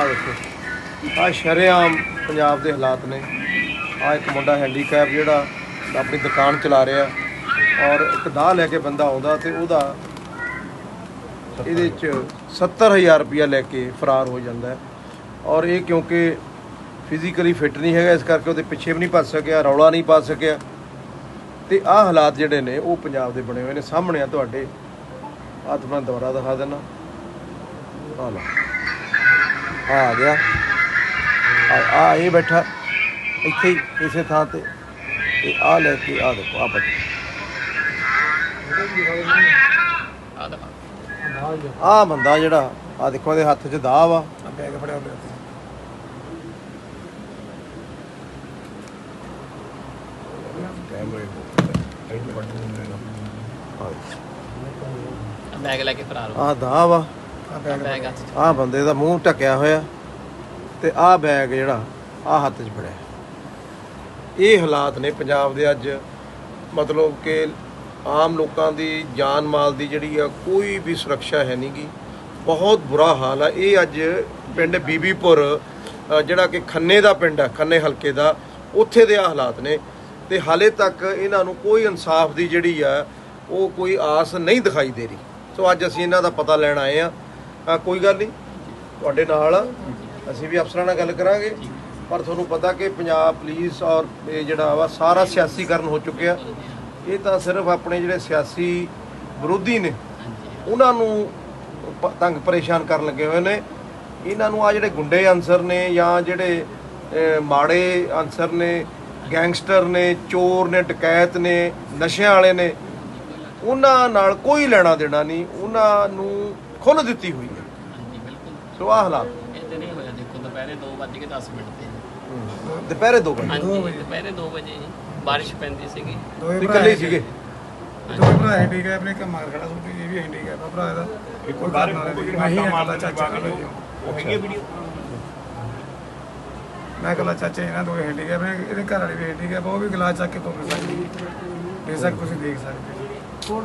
ਆ ਦੇਖੋ ਆ ਸ਼ਰੇਆਮ ਪੰਜਾਬ ਦੇ ਹਾਲਾਤ ਨੇ। ਆ ਇੱਕ ਮੁੰਡਾ ਹੈਂਡੀਕੈਪ ਜਿਹੜਾ ਆਪਣੀ ਦੁਕਾਨ ਚਲਾ ਰਿਹਾ ਔਰ ਇੱਕ ਦਾਹ ਲੈ ਕੇ ਬੰਦਾ ਆਉਂਦਾ ਤੇ ਉਹਦਾ ਇਹਦੇ ਚ 70000 ਰੁਪਇਆ ਲੈ ਕੇ ਫਰਾਰ ਹੋ ਜਾਂਦਾ ਹੈ। ਔਰ ਇਹ ਕਿਉਂਕਿ ਫਿਜ਼ੀਕਲੀ ਫਿੱਟ ਨਹੀਂ ਹੈਗਾ, ਇਸ ਕਰਕੇ ਉਹਦੇ ਪਿੱਛੇ ਵੀ ਨਹੀਂ ਭੱਜ ਸਕਿਆ, ਰੌਲਾ ਨਹੀਂ ਪਾ ਸਕਿਆ। ਤੇ ਆਹ ਹਾਲਾਤ ਜਿਹੜੇ ਨੇ, ਉਹ ਪੰਜਾਬ ਦੇ ਬਣੇ ਹੋਏ ਨੇ। ਸਾਹਮਣੇ ਆ ਤੁਹਾਡੇ। ਆਤਮਾ ਦੁਆਰਾ ਦਿਖਾ ਦੇਣਾ ਆ ਆ ਆ ਗਿਆ। ਆ ਆ ਇਹ ਬੈਠਾ। ਇੱਥੇ ਹੀ ਇਸੇ ਥਾਂ ਤੇ। ਤੇ ਆ ਲੈ ਕੇ ਆ ਦੇਖੋ ਆ ਬੱਚਾ ਆ ਦਿਖਾ ਆ ਬੰਦਾ ਜਿਹੜਾ ਆ ਦੇਖੋ ਇਹਦੇ ਹੱਥ 'ਚ ਦਾਅ ਵਾ। ਬੈਗ ਫੜਿਆ ਹੋਇਆ ਬੈਗ ਲੈ ਕੇ ਫਰਾਰ ਹੋ ਆ ਦਾਅ ਵਾ। ਬੈਗ ਬੈਗ ਹੱਥ 'ਚ। ਆ ਬੰਦੇ ਦਾ ਮੂੰਹ ਢੱਕਿਆ ਹੋਇਆ ਤੇ ਆ ਬੈਗ ਜਿਹੜਾ ਆ ਹੱਥ 'ਚ ਫੜਿਆ। ਇਹ ਹਾਲਾਤ ਨੇ ਪੰਜਾਬ ਦੇ ਅੱਜ। ਮਤਲਬ ਕਿ ਆਮ ਲੋਕਾਂ ਦੀ ਜਾਨ ਮਾਲ ਦੀ ਜਿਹੜੀ ਆ ਕੋਈ ਵੀ ਸੁਰੱਖਿਆ ਹੈ ਨਹੀਂਗੀ ਬਹੁਤ ਬੁਰਾ ਹਾਲ ਆ। ਇਹ ਅੱਜ ਪਿੰਡ ਬੀਬੀਪੁਰ ਅ, ਜਿਹੜਾ ਕਿ ਖੰਨੇ ਦਾ ਪਿੰਡ ਆ ਖੰਨੇ ਹਲਕੇ ਦਾ ਉੱਥੇ ਦੇ ਆ ਹਾਲਾਤ ਨੇ। ਤੇ ਹਾਲੇ ਤੱਕ ਇਹਨਾਂ ਨੂੰ ਕੋਈ ਇਨਸਾਫ ਦੀ ਜਿਹੜੀ ਆ ਉਹ ਕੋਈ ਆਸ ਨਹੀਂ ਦਿਖਾਈ ਦੇ ਰਹੀ। ਸੋ ਅੱਜ ਅਸੀਂ ਇਹਨਾਂ ਦਾ ਪਤਾ ਲੈਣ ਆਏ ਆ। ਆ, ਕੋਈ ਗੱਲ ਨਹੀਂ। ਤੁਹਾਡੇ ਨਾਲ ਆ। ਅਸੀਂ ਵੀ ਅਫਸਰਾਂ ਨਾਲ ਗੱਲ ਕਰਾਂਗੇ। ਪਰ ਤੁਹਾਨੂੰ ਪਤਾ ਕਿ ਪੰਜਾਬ ਪੁਲਿਸ ਔਰ ਇਹ ਜਿਹੜਾ ਵਾ, ਸਾਰਾ ਸਿਆਸੀਕਰਨ ਹੋ ਚੁੱਕਿਆ। ਇਹ ਤਾਂ ਸਿਰਫ ਆਪਣੇ ਜਿਹੜੇ ਸਿਆਸੀ ਵਿਰੋਧੀ ਨੇ, ਉਹਨਾਂ ਨੂੰ ਤੰਗ ਪਰੇਸ਼ਾਨ ਕਰਨ ਲੱਗੇ ਹੋਏ ਨੇ। ਇਹਨਾਂ ਨੂੰ ਆ ਜਿਹੜੇ ਗੁੰਡੇ ਅਨਸਰ ਨੇ ਜਾਂ ਜਿਹੜੇ ਮਾੜੇ ਅਨਸਰ ਨੇ, ਗੈਂਗਸਟਰ ਨੇ, ਚੋਰ ਨੇ, ਡਕੈਤ ਨੇ, ਨਸ਼ਿਆਂ ਵਾਲੇ ਨੇ, ਉਹਨਾਂ ਨਾਲ ਕੋਈ ਲੈਣਾ ਦੇਣਾ ਨਹੀਂ। ਉਹਨਾਂ ਨੂੰ ਖੁੱਲ੍ਹ ਦਿੱਤੀ ਹੋਈ ਸੋ ਆਹ ਹਾਲਾਤ ਇਹ ਤੇ ਨਹੀਂ ਹੋਇਆ ਦੇਖੋ ਦੁਪਹਿਰੇ 2:10 ਮਿੰਟ ਤੇ। ਦੁਪਹਿਰੇ ਦੋ ਵਜੇ ਹਾਂਜੀ ਦੁਪਹਿਰੇ 2 ਵਜੇ ਜੀ ਬਾਰਿਸ਼ ਪੈਂਦੀ ਸੀਗੀ। ਭਰਾ ਇਕੱਲੇ ਹੀ ਸੀਗੇ? ਦੋਏ ਭਰਾ ਹੈਂਡੀਕੈਪ ਇੱਕ ਮਾਰ ਖੜਾ ਸੁੱਟੀ ਇਹ ਵੀ ਹੈਂਡੀਕੈਪ ਆ ਭਰਾ ਇਹਦਾ। ਕੋਈ ਬਾਹਰ ਮੈਂ ਹੀ ਇਕੱਲਾ ਚਾਚਾ ਵੀਡੀਓ? ਮੈਂ ਇਕੱਲਾ ਚਾਚਾ ਇਹਨਾਂ ਦੋਏ ਹੈਂਡੀਕੈਪ ਨੇ ਇਹਦੇ ਘਰ ਵਾਲੀ ਵੀ ਹੈਂਡੀਕੈਪ ਆ, ਉਹ ਵੀ ਗਲਾਸ ਚੱਕ ਕੇ ਤੁਰ ਸਕਦੀ ਬੇਸ਼ੱਕ ਤੁਸੀਂ ਦੇਖ ਸਕਦੇ ਹੋ।